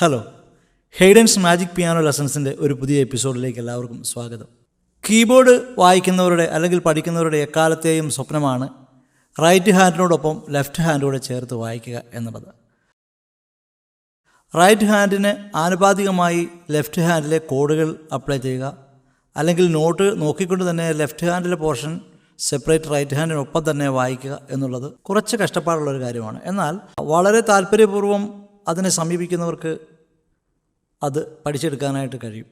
Hello Hayden's magic piano ലെസൺസിന്റെ ഒരു പുതിയ എപ്പിസോഡിലേക്ക് എല്ലാവർക്കും സ്വാഗതം. കീബോർഡ് വായിക്കുന്നവരുടെ അല്ലെങ്കിൽ പഠിക്കുന്നവരുടെ എക്കാലത്തെയും സ്വപ്നമാണ് റൈറ്റ് ഹാൻഡിനോടൊപ്പം ലെഫ്റ്റ് ഹാൻഡോടെ ചേർത്ത് വായിക്കുക എന്നുള്ളത്. റൈറ്റ് ഹാൻഡിന് ആനുപാതികമായി ലെഫ്റ്റ് ഹാൻഡിലെ കോഡുകൾ അപ്ലൈ ചെയ്യുക. അല്ലെങ്കിൽ നോട്ട് നോക്കിക്കൊണ്ട് തന്നെ ലെഫ്റ്റ് ഹാൻഡിലെ പോർഷൻ സെപ്പറേറ്റ് റൈറ്റ് ഹാൻഡിനൊപ്പം തന്നെ വായിക്കുക എന്നുള്ളത് കുറച്ച് കഷ്ടപ്പാടുള്ള ഒരു കാര്യമാണ്. എന്നാൽ വളരെ താല്പര്യപൂർവം അതിനെ സമീപിക്കുന്നവർക്ക് അത് പഠിച്ചെടുക്കാനായിട്ട് കഴിയും.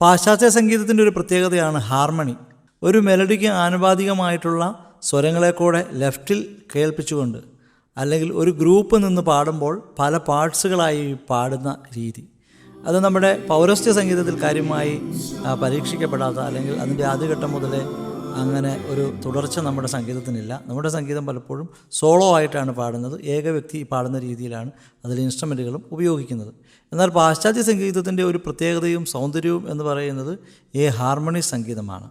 പാശ്ചാത്യ സംഗീതത്തിന്റെ ഒരു പ്രത്യേകതയാണ് ഹാർമണി. ഒരു മെലഡിക്ക് ആനുപാതികമായിട്ടുള്ള സ്വരങ്ങളെ കൂടെ ലെഫ്റ്റിൽ കേൾപ്പിച്ചുകൊണ്ട് അല്ലെങ്കിൽ ഒരു ഗ്രൂപ്പ് നിന്ന് പാടുമ്പോൾ പല പാർട്സുകളായി പാടുന്ന രീതി. അത് നമ്മുടെ പൗരസ്ത്യ സംഗീതത്തിൽ കാര്യമായി പരീക്ഷിക്കപ്പെടാത്ത അല്ലെങ്കിൽ അതിന്റെ ആദ്യഘട്ടം മുതലേ അങ്ങനെ ഒരു തുടർച്ച നമ്മുടെ സംഗീതത്തിനില്ല. നമ്മുടെ സംഗീതം പലപ്പോഴും സോളോ ആയിട്ടാണ് പാടുന്നത്. ഏക വ്യക്തി പാടുന്ന രീതിയിലാണ് അതിൽ ഇൻസ്ട്രുമെന്റുകളും ഉപയോഗിക്കുന്നത്. എന്നാൽ പാശ്ചാത്യ സംഗീതത്തിന്റെ ഒരു പ്രത്യേകതയും സൗന്ദര്യവും എന്ന് പറയുന്നത് ഈ ഹാർമണി സംഗീതമാണ്.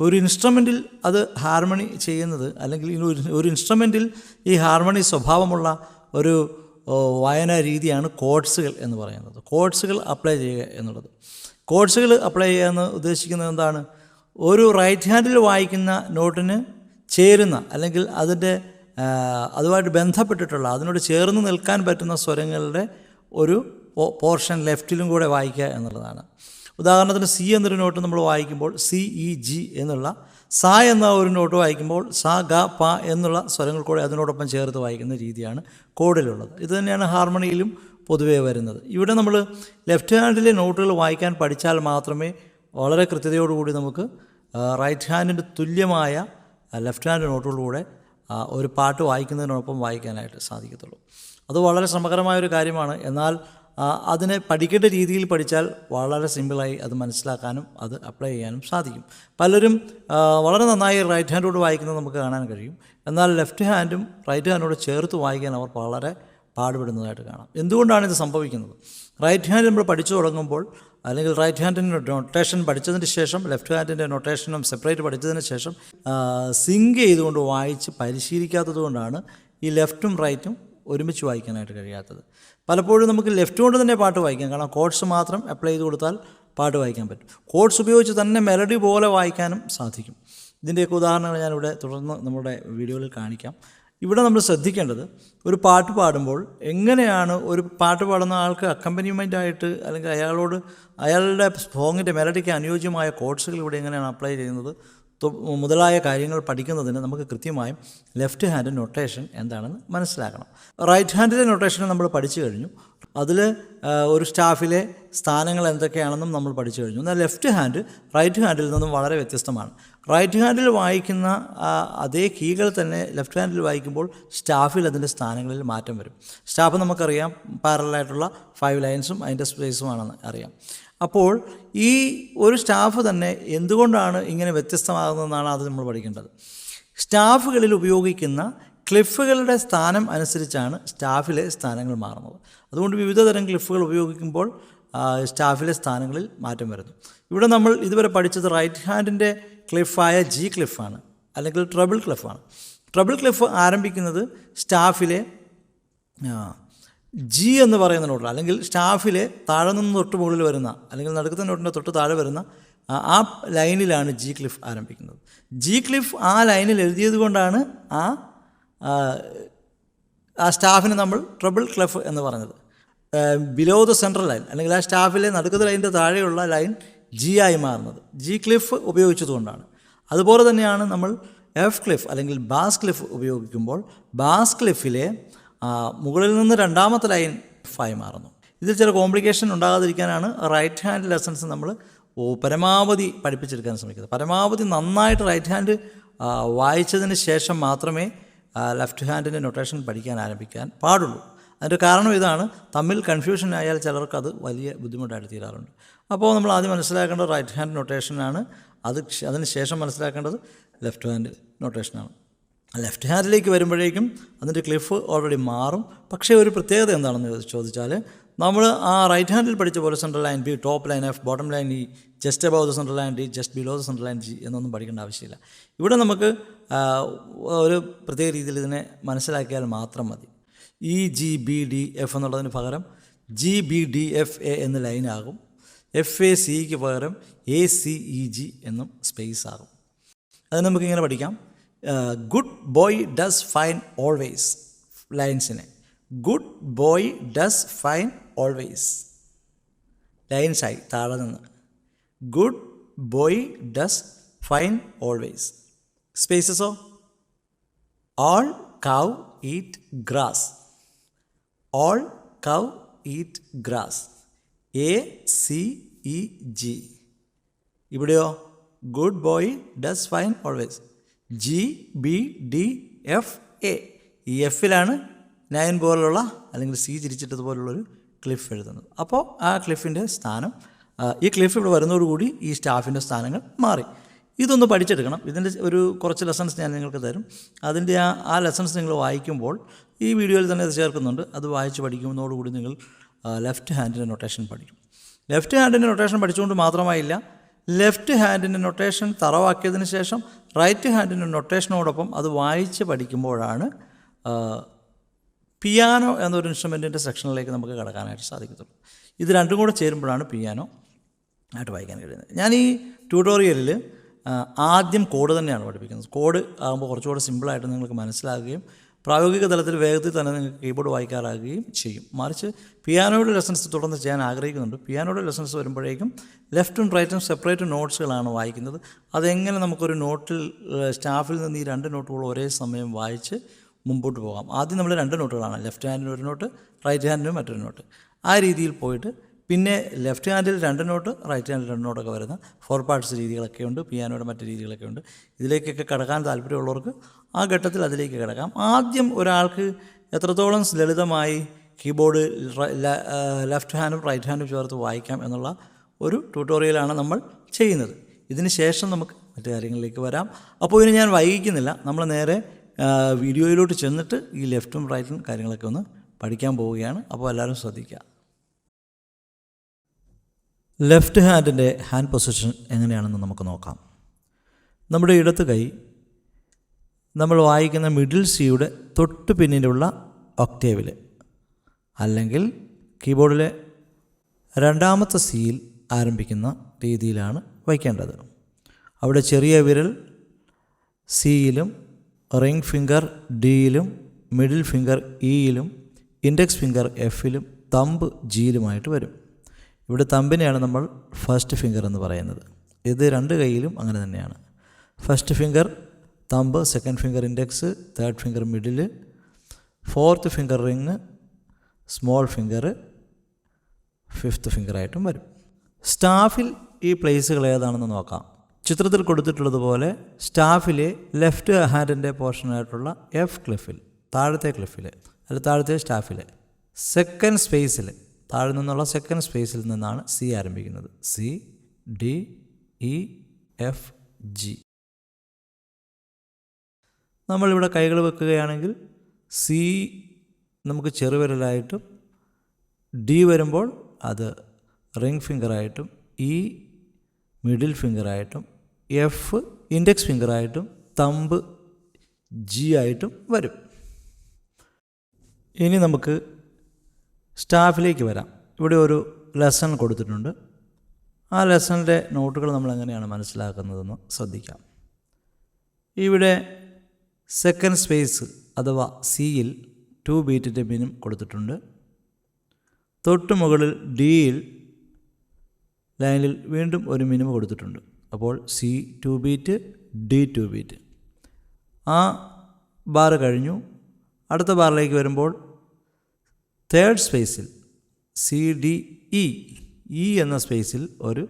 ഒരു ഇൻസ്ട്രുമെന്റിൽ അത് ഹാർമണി ചെയ്യുന്നത് അല്ലെങ്കിൽ ഒരു ഇൻസ്ട്രുമെന്റിൽ ഈ ഹാർമണി സ്വഭാവമുള്ള ഒരു വായനാ രീതിയാണ് കോഡ്സുകൾ എന്ന് പറയുന്നത്. കോഡ്സുകൾ അപ്ലൈ ചെയ്യുക എന്നുള്ളത്. കോഡ്സുകൾ അപ്ലൈ ചെയ്യാമെന്ന് ഉദ്ദേശിക്കുന്നത് എന്താണ്? ഒരു റൈറ്റ് ഹാൻഡിൽ വായിക്കുന്ന നോട്ടിന് ചേരുന്ന അല്ലെങ്കിൽ അതിന്റെ അതുമായിട്ട് ബന്ധപ്പെട്ടിട്ടുള്ള അതിനോട് ചേർന്ന് നിൽക്കാൻ പറ്റുന്ന സ്വരങ്ങളുടെ ഒരു പോർഷൻ ലെഫ്റ്റിലും കൂടെ വായിക്കുക എന്നുള്ളതാണ്. ഉദാഹരണത്തിന് സി എന്നൊരു നോട്ട് നമ്മൾ വായിക്കുമ്പോൾ സി ഇ ജി എന്നുള്ള സ എന്ന ഒരു നോട്ട് വായിക്കുമ്പോൾ സ ഗ പ എന്നുള്ള സ്വരങ്ങൾ കൂടെ അതിനോടൊപ്പം ചേർത്ത് വായിക്കുന്ന രീതിയാണ് കോഡിലുള്ളത്. ഇത് തന്നെയാണ് ഹാർമണിയിലും പൊതുവേ വരുന്നത്. ഇവിടെ നമ്മൾ ലെഫ്റ്റ് ഹാൻഡിലെ നോട്ടുകൾ വായിക്കാൻ പഠിച്ചാൽ മാത്രമേ വളരെ കൃത്യതയോടുകൂടി നമുക്ക് റൈറ്റ് ഹാൻഡിന്റെ തുല്യമായ ലെഫ്റ്റ് ഹാൻഡ് നോട്ടുകളിലൂടെ ഒരു പാട്ട് വായിക്കുന്നതിനോടൊപ്പം വായിക്കാനായിട്ട് സാധിക്കത്തുള്ളൂ. അത് വളരെ ശ്രമകരമായ ഒരു കാര്യമാണ്. എന്നാൽ അതിനെ പഠിക്കേണ്ട രീതിയിൽ പഠിച്ചാൽ വളരെ സിമ്പിളായി അത് മനസ്സിലാക്കാനും അത് അപ്ലൈ ചെയ്യാനും സാധിക്കും. പലരും വളരെ നന്നായി റൈറ്റ് ഹാൻഡോട് വായിക്കുന്നത് നമുക്ക് കാണാൻ കഴിയും. എന്നാൽ ലെഫ്റ്റ് ഹാൻഡും റൈറ്റ് ഹാൻഡോട് ചേർത്ത് വായിക്കാൻ അവർ വളരെ പാടുപെടുന്നതായിട്ട് കാണാം. എന്തുകൊണ്ടാണ് ഇത് സംഭവിക്കുന്നത്? റൈറ്റ് ഹാൻഡ് നമ്മൾ പഠിച്ചു തുടങ്ങുമ്പോൾ അല്ലെങ്കിൽ റൈറ്റ് ഹാൻഡിന്റെ നൊട്ടേഷൻ പഠിച്ചതിന് ശേഷം ലെഫ്റ്റ് ഹാൻഡിന്റെ നൊട്ടേഷനും സെപ്പറേറ്റ് പഠിച്ചതിന് ശേഷം സിങ്ക് ചെയ്തുകൊണ്ട് വായിച്ച് പരിശീലിക്കാത്തത് കൊണ്ടാണ് ഈ ലെഫ്റ്റും റൈറ്റും ഒരുമിച്ച് വായിക്കാനായിട്ട് കഴിയാത്തത്. പലപ്പോഴും നമുക്ക് ലെഫ്റ്റ് കൊണ്ട് തന്നെ പാട്ട് വായിക്കാം. കാരണം കോഡ്സ് മാത്രം അപ്ലൈ ചെയ്ത് കൊടുത്താൽ പാട്ട് വായിക്കാൻ പറ്റും. കോഡ്സ് ഉപയോഗിച്ച് തന്നെ മെലഡി പോലെ വായിക്കാനും സാധിക്കും. ഇതിന്റെയൊക്കെ ഉദാഹരണങ്ങൾ ഞാനിവിടെ തുടർന്ന് നമ്മുടെ വീഡിയോയിൽ കാണിക്കാം. ഇവിടെ നമ്മൾ ശ്രദ്ധിക്കേണ്ടത് ഒരു പാട്ട് പാടുമ്പോൾ എങ്ങനെയാണ് ഒരു പാട്ട് പാടുന്ന ആൾക്ക് അക്കമ്പനിമെന്റ് ആയിട്ട് അല്ലെങ്കിൽ അയാളോട് അയാളുടെ സോങ്ങിന്റെ മെലഡിക്ക് അനുയോജ്യമായ കോഡ്സുകൾ ഇവിടെ എങ്ങനെയാണ് അപ്ലൈ ചെയ്യുന്നത്? മുതലായ കാര്യങ്ങൾ പഠിക്കുന്നതിന് നമുക്ക് കൃത്യമായും ലെഫ്റ്റ് ഹാൻഡ് നൊട്ടേഷൻ എന്താണെന്ന് മനസ്സിലാക്കണം. റൈറ്റ് ഹാൻഡിലെ നൊട്ടേഷൻ നമ്മൾ പഠിച്ചു കഴിഞ്ഞു. അതിൽ ഒരു സ്റ്റാഫിലെ സ്ഥാനങ്ങൾ എന്തൊക്കെയാണെന്നും നമ്മൾ പഠിച്ചു കഴിഞ്ഞു. എന്നാൽ ലെഫ്റ്റ് ഹാൻഡ് റൈറ്റ് ഹാൻഡിൽ നിന്നും വളരെ വ്യത്യസ്തമാണ്. റൈറ്റ് ഹാൻഡിൽ വായിക്കുന്ന അതേ കീകൾ തന്നെ ലെഫ്റ്റ് ഹാൻഡിൽ വായിക്കുമ്പോൾ സ്റ്റാഫിൽ അതിന്റെ സ്ഥാനങ്ങളിൽ മാറ്റം വരും. സ്റ്റാഫ് നമുക്കറിയാം പാരലായിട്ടുള്ള ഫൈവ് ലൈൻസും അതിന്റെ സ്പേസുമാണെന്ന് അറിയാം. അപ്പോൾ ഈ ഒരു സ്റ്റാഫ് തന്നെ എന്തുകൊണ്ടാണ് ഇങ്ങനെ വ്യത്യസ്തമാകുന്നതെന്നാണ് അത് നമ്മൾ പഠിക്കേണ്ടത്. സ്റ്റാഫുകളിൽ ഉപയോഗിക്കുന്ന ക്ലിഫുകളുടെ സ്ഥാനം അനുസരിച്ചാണ് സ്റ്റാഫിലെ സ്ഥാനങ്ങൾ മാറുന്നത്. അതുകൊണ്ട് വിവിധ തരം ക്ലിഫുകൾ ഉപയോഗിക്കുമ്പോൾ സ്റ്റാഫിലെ സ്ഥാനങ്ങളിൽ മാറ്റം വരുന്നു. ഇവിടെ നമ്മൾ ഇതുവരെ പഠിച്ചത് റൈറ്റ് ഹാൻഡിന്റെ ക്ലിഫായ ജി ക്ലിഫാണ് അല്ലെങ്കിൽ ട്രബിൾ ക്ലിഫാണ്. ട്രബിൾ ക്ലിഫ് ആരംഭിക്കുന്നത് സ്റ്റാഫിലെ ജി എന്ന് പറയുന്ന നോട്ടിൽ അല്ലെങ്കിൽ സ്റ്റാഫിലെ താഴെ നിന്ന് തൊട്ട് മുകളിൽ വരുന്ന അല്ലെങ്കിൽ നടുക്കത്തെ നോട്ടിന്റെ തൊട്ട് താഴെ വരുന്ന ആ ലൈനിലാണ് ജി ക്ലിഫ് ആരംഭിക്കുന്നത്. ജി ക്ലിഫ് ആ ലൈനിൽ എഴുതിയത് കൊണ്ടാണ് ആ ആ, സ്റ്റാഫിന് നമ്മൾ ട്രബിൾ ക്ലഫ് എന്ന് പറഞ്ഞത്. ബിലോ ദ സെൻട്രൽ ലൈൻ അല്ലെങ്കിൽ ആ സ്റ്റാഫിലെ നടുക്കത്തെ ലൈനിന്റെ താഴെയുള്ള ലൈൻ ജി ആയി മാറുന്നത്. ജി ക്ലിഫ് ഉപയോഗിച്ചതുകൊണ്ടാണ്. അതുപോലെ തന്നെയാണ് നമ്മൾ എഫ് ക്ലിഫ് അല്ലെങ്കിൽ ബാസ് ക്ലിഫ് ഉപയോഗിക്കുമ്പോൾ ബാസ് ക്ലിഫിലെ മുകളിൽ നിന്ന് രണ്ടാമത്തെ ലൈൻ ഫായി മാറുന്നു. ഇതിൽ ചില കോംപ്ലിക്കേഷൻ ഉണ്ടാകാതിരിക്കാനാണ് റൈറ്റ് ഹാൻഡ് ലെസൺസ് നമ്മൾ പരമാവധി പഠിപ്പിച്ചെടുക്കാൻ ശ്രമിക്കുന്നത്. പരമാവധി നന്നായിട്ട് റൈറ്റ് ഹാൻഡ് വായിച്ചതിന് ശേഷം മാത്രമേ ലെഫ്റ്റ് ഹാൻഡിന്റെ നൊട്ടേഷൻ പഠിക്കാൻ ആരംഭിക്കാൻ പാടുള്ളൂ. അതിന്റെ കാരണം ഇതാണ്. തമ്മിൽ കൺഫ്യൂഷൻ ആയാൽ ചിലർക്ക് അത് വലിയ ബുദ്ധിമുട്ടായിട്ട് തീരാറുണ്ട്. അപ്പോൾ നമ്മൾ ആദ്യം മനസ്സിലാക്കേണ്ടത് റൈറ്റ് ഹാൻഡ് നൊട്ടേഷനാണ് അത് അതിന് ശേഷം മനസ്സിലാക്കേണ്ടത് ലെഫ്റ്റ് ഹാൻഡ് നൊട്ടേഷനാണ് ലെഫ്റ്റ് ഹാൻഡിലേക്ക് വരുമ്പോഴേക്കും അതിന്റെ ക്ലിഫ് ഓൾറെഡി മാറും. പക്ഷേ ഒരു പ്രത്യേകത എന്താണെന്ന് ചോദിച്ചാൽ നമ്മൾ ആ റൈറ്റ് ഹാൻഡിൽ പഠിച്ച പോലെ central line B top line F bottom line E just above the central line D just below the central line G എന്നൊന്നും പഠിക്കേണ്ട ആവശ്യമില്ല. ഇവിടെ നമുക്ക് ഒരു പ്രത്യേക രീതിയിൽ ഇതിനെ മനസ്സിലാക്കിയാൽ മാത്രം മതി. E G B D F എന്നുള്ളതിന് പകരം G B D F A എന്ന ലൈനാകും എഫ് എ സിക്ക് പകരം എ സി ഇ ജി എന്നും സ്പേസ് ആകും. അത് നമുക്കിങ്ങനെ പഠിക്കാം. Good boy does fine always ലൈൻസിനെ good boy does fine always ലൈൻസായി താഴെ നിന്ന്. Good boy does fine always സ്പേസസോ all cow eat grass all cow eat grass A C E G ഇവിടെയോ? Good boy does fine always G B D F A ഈ എഫിലാണ് nine പോലുള്ള അല്ലെങ്കിൽ C ചിരിച്ചിട്ടതുപോലുള്ളൊരു cliff എഴുതുന്നത്. അപ്പോൾ ആ ക്ലിഫിന്റെ സ്ഥാനം ഈ ക്ലിഫ് ഇവിടെ വരുന്നതോടുകൂടി ഈ സ്റ്റാഫിന്റെ സ്ഥാനങ്ങൾ മാറി. ഇതൊന്ന് പഠിച്ചെടുക്കണം. ഇതിന്റെ ഒരു കുറച്ച് ലെസൺസ് ഞാൻ നിങ്ങൾക്ക് തരും. അതിന്റെ ആ ആ ലെസൺസ് നിങ്ങൾ വായിക്കുമ്പോൾ ഈ വീഡിയോയിൽ തന്നെ അത് ചേർക്കുന്നുണ്ട്. അത് വായിച്ച് പഠിക്കുന്നതോടുകൂടി നിങ്ങൾ ലെഫ്റ്റ് ഹാൻഡിന്റെ നൊട്ടേഷൻ പഠിക്കും. ലെഫ്റ്റ് ഹാൻഡിന്റെ നൊട്ടേഷൻ പഠിച്ചുകൊണ്ട് മാത്രമായില്ല ലെഫ്റ്റ് ഹാൻഡിന്റെ നൊട്ടേഷൻ തറവാക്കിയതിന് ശേഷം റൈറ്റ് ഹാൻഡിന്റെ നൊട്ടേഷനോടൊപ്പം അത് വായിച്ച് പഠിക്കുമ്പോഴാണ് പിയാനോ എന്നൊരു ഇൻസ്ട്രുമെന്റിന്റെ സെക്ഷനിലേക്ക് നമുക്ക് കടക്കാനായിട്ട് സാധിക്കത്തുള്ളൂ. ഇത് രണ്ടും കൂടെ ചേരുമ്പോഴാണ് പിയാനോ ആയിട്ട് വായിക്കാൻ കഴിയുന്നത്. ഞാൻ ഈ ട്യൂട്ടോറിയലിൽ ആദ്യം കോഡ് തന്നെയാണ് പഠിപ്പിക്കുന്നത്. കോഡ് ആകുമ്പോൾ കുറച്ചുകൂടെ സിമ്പിളായിട്ട് നിങ്ങൾക്ക് മനസ്സിലാകുകയും പ്രായോഗിക തലത്തിൽ വേഗത്തിൽ തന്നെ നിങ്ങൾക്ക് കീബോർഡ് വായിക്കാറാകുകയും ചെയ്യും. മറിച്ച് പിയാനോയുടെ ലെസൺസ് തുടർന്ന് ചെയ്യാൻ ആഗ്രഹിക്കുന്നുണ്ട്. പിയാനോയുടെ ലെസൺസ് വരുമ്പോഴേക്കും ലെഫ്റ്റും റൈറ്റും സെപ്പറേറ്റ് നോട്ട്സുകളാണ് വായിക്കുന്നത്. അതെങ്ങനെ നമുക്കൊരു നോട്ടിൽ സ്റ്റാഫിൽ നിന്ന് ഈ രണ്ട് നോട്ടുകൾ ഒരേ സമയം വായിച്ച് മുമ്പോട്ട് പോകാം. ആദ്യം നമ്മൾ രണ്ട് നോട്ടുകളാണ്. ലെഫ്റ്റ് ഹാൻഡിന് ഒരു നോട്ട് റൈറ്റ് ഹാൻഡിന് മറ്റൊരു നോട്ട്. ആ രീതിയിൽ പോയിട്ട് പിന്നെ ലെഫ്റ്റ് ഹാൻഡിൽ രണ്ട് നോട്ട് റൈറ്റ് ഹാൻഡിൽ രണ്ട് നോട്ടൊക്കെ വരുന്ന ഫോർ പാർട്സ് രീതികളൊക്കെ ഉണ്ട് പിയാനോയുടെ മറ്റ് രീതികളൊക്കെ ഉണ്ട്. ഇതിലേക്കൊക്കെ കടക്കാൻ താല്പര്യമുള്ളവർക്ക് ആ ഘട്ടത്തിൽ അതിലേക്ക് കിടക്കാം. ആദ്യം ഒരാൾക്ക് എത്രത്തോളം ലളിതമായി കീബോർഡ് ലെഫ്റ്റ് ഹാൻഡും റൈറ്റ് ഹാൻഡും ചേർത്ത് വായിക്കാം എന്നുള്ള ഒരു ട്യൂട്ടോറിയലാണ് നമ്മൾ ചെയ്യുന്നത്. ഇതിന് ശേഷം നമുക്ക് മറ്റു കാര്യങ്ങളിലേക്ക് വരാം. അപ്പോൾ ഇതിന് ഞാൻ വൈകിക്കുന്നില്ല. നമ്മൾ നേരെ വീഡിയോയിലോട്ട് ചെന്നിട്ട് ഈ ലെഫ്റ്റും റൈറ്റും കാര്യങ്ങളൊക്കെ ഒന്ന് പഠിക്കാൻ പോവുകയാണ്. അപ്പോൾ എല്ലാവരും ശ്രദ്ധിക്കുക. ലെഫ്റ്റ് ഹാൻഡിന്റെ ഹാൻഡ് പൊസിഷൻ എങ്ങനെയാണെന്ന് നമുക്ക് നോക്കാം. നമ്മുടെ ഇടത്ത് കൈ നമ്മൾ വായിക്കുന്ന മിഡിൽ സിയുടെ തൊട്ട് പിന്നിലുള്ള ഒക്ടേവിൽ അല്ലെങ്കിൽ കീബോർഡിലെ രണ്ടാമത്തെ സിയിൽ ആരംഭിക്കുന്ന രീതിയിലാണ് വയ്ക്കേണ്ടത്. അവിടെ ചെറിയ വിരൽ സിയിലും റിംഗ് ഫിംഗർ ഡിയിലും മിഡിൽ ഫിംഗർ ഇയിലും ഇൻഡെക്സ് ഫിംഗർ എഫിലും തമ്പ് ജിയിലുമായിട്ട് വരും. ഇവിടെ തമ്പിനെയാണ് നമ്മൾ ഫസ്റ്റ് ഫിംഗർ എന്ന് പറയുന്നത്. ഇത് രണ്ട് കൈയിലും അങ്ങനെ തന്നെയാണ്. First finger thumb second finger index third finger middle fourth finger ring small finger fifth ഫിംഗറായിട്ടും വരും. സ്റ്റാഫിൽ ഈ പ്ലേസുകൾ ഏതാണെന്ന് നോക്കാം. ചിത്രത്തിൽ കൊടുത്തിട്ടുള്ളതുപോലെ സ്റ്റാഫിലെ ലെഫ്റ്റ് ഹാൻഡിന്റെ പോർഷനായിട്ടുള്ള എഫ് ക്ലിഫിൽ താഴത്തെ ക്ലിഫിൽ അല്ല താഴത്തെ സ്റ്റാഫിൽ സെക്കൻഡ് സ്പേസിൽ താഴെ നിന്നുള്ള സെക്കൻഡ് സ്പേസിൽ നിന്നാണ് സി ആരംഭിക്കുന്നത്. C D E F G. നമ്മളിവിടെ കൈകൾ വെക്കുകയാണെങ്കിൽ സി നമുക്ക് ചെറുവിരലായിട്ടും ഡി വരുമ്പോൾ അത് റിംഗ് ഫിംഗറായിട്ടും ഇ മിഡിൽ ഫിംഗറായിട്ടും എഫ് ഇൻഡെക്സ് ഫിംഗറായിട്ടും തമ്പ് ജി ആയിട്ടും വരും. ഇനി നമുക്ക് സ്റ്റാഫിലേക്ക് വരാം. ഇവിടെ ഒരു ലെസൺ കൊടുത്തിട്ടുണ്ട്. ആ ലെസണിന്റെ നോട്ടുകൾ നമ്മൾ എങ്ങനെയാണ് മനസ്സിലാക്കുന്നതെന്ന് ശ്രദ്ധിക്കാം. ഇവിടെ സെക്കൻഡ് സ്പേസ് അഥവാ സിയിൽ ടു ബീറ്റിന്റെ മിനും കൊടുത്തിട്ടുണ്ട്. തൊട്ടു മുകളിൽ ഡിയിൽ ലൈനിൽ വീണ്ടും ഒരു മിനിമം കൊടുത്തിട്ടുണ്ട്. അപ്പോൾ C two beat D two beat ആ ബാർ കഴിഞ്ഞു. അടുത്ത ബാറിലേക്ക് വരുമ്പോൾ തേർഡ് സ്പേസിൽ സി ഡി ഇ ഇ എന്ന സ്പേസിൽ ഒരു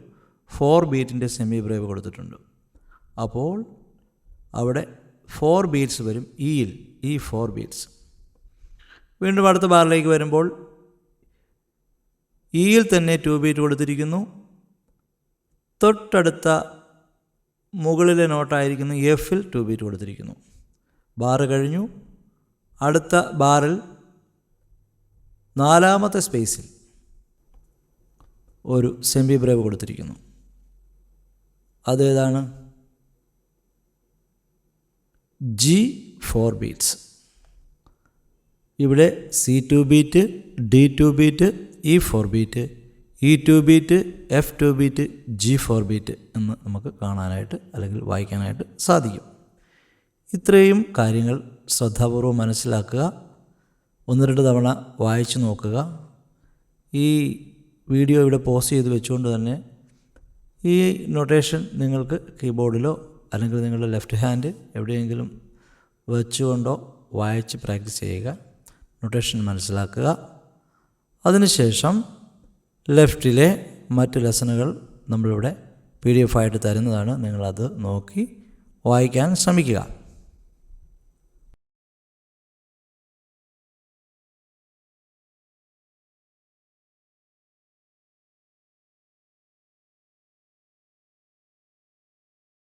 ഫോർ ബീറ്റിന്റെ സെമി ബ്രേവ് കൊടുത്തിട്ടുണ്ട്. അപ്പോൾ അവിടെ ഫോർ ബീറ്റ്സ് വരും ഇയിൽ ഈ ഫോർ ബീറ്റ്സ് വീണ്ടും അടുത്ത ബാറിലേക്ക് വരുമ്പോൾ ഇയിൽ തന്നെ ടു ബീറ്റ് കൊടുത്തിരിക്കുന്നു. തൊട്ടടുത്ത മുകളിലെ നോട്ടായിരിക്കുന്നു എഫിൽ ടു ബീറ്റ് കൊടുത്തിരിക്കുന്നു. ബാറ് കഴിഞ്ഞു. അടുത്ത ബാറിൽ നാലാമത്തെ സ്പേസിൽ ഒരു സെമി ബ്രേവ് കൊടുത്തിരിക്കുന്നു. അതേതാണ്? ജി ഫോർ ബീറ്റ്സ് ഇവിടെ C two beat D two beat E four beat E two beat F two beat G four beat എന്ന് നമുക്ക് കാണാനായിട്ട് അല്ലെങ്കിൽ വായിക്കാനായിട്ട് സാധിക്കും. ഇത്രയും കാര്യങ്ങൾ ശ്രദ്ധാപൂർവം മനസ്സിലാക്കുക. ഒന്ന് രണ്ട് തവണ വായിച്ചു നോക്കുക. ഈ വീഡിയോ ഇവിടെ പോസ്റ്റ് ചെയ്ത് വെച്ചുകൊണ്ട് തന്നെ ഈ നൊട്ടേഷൻ നിങ്ങൾക്ക് കീബോർഡിലോ അല്ലെങ്കിൽ നിങ്ങളുടെ ലെഫ്റ്റ് ഹാൻഡ് എവിടെയെങ്കിലും വെച്ചുകൊണ്ടോ വായിച്ച് പ്രാക്ടീസ് ചെയ്യുക. നൊട്ടേഷൻ മനസ്സിലാക്കുക. അതിനുശേഷം ലെഫ്റ്റിലെ മറ്റ് ലെസണുകൾ നമ്മളിവിടെ പി ഡി എഫ് ആയിട്ട് തരുന്നതാണ്. നിങ്ങളത് നോക്കി വായിക്കാൻ ശ്രമിക്കുക.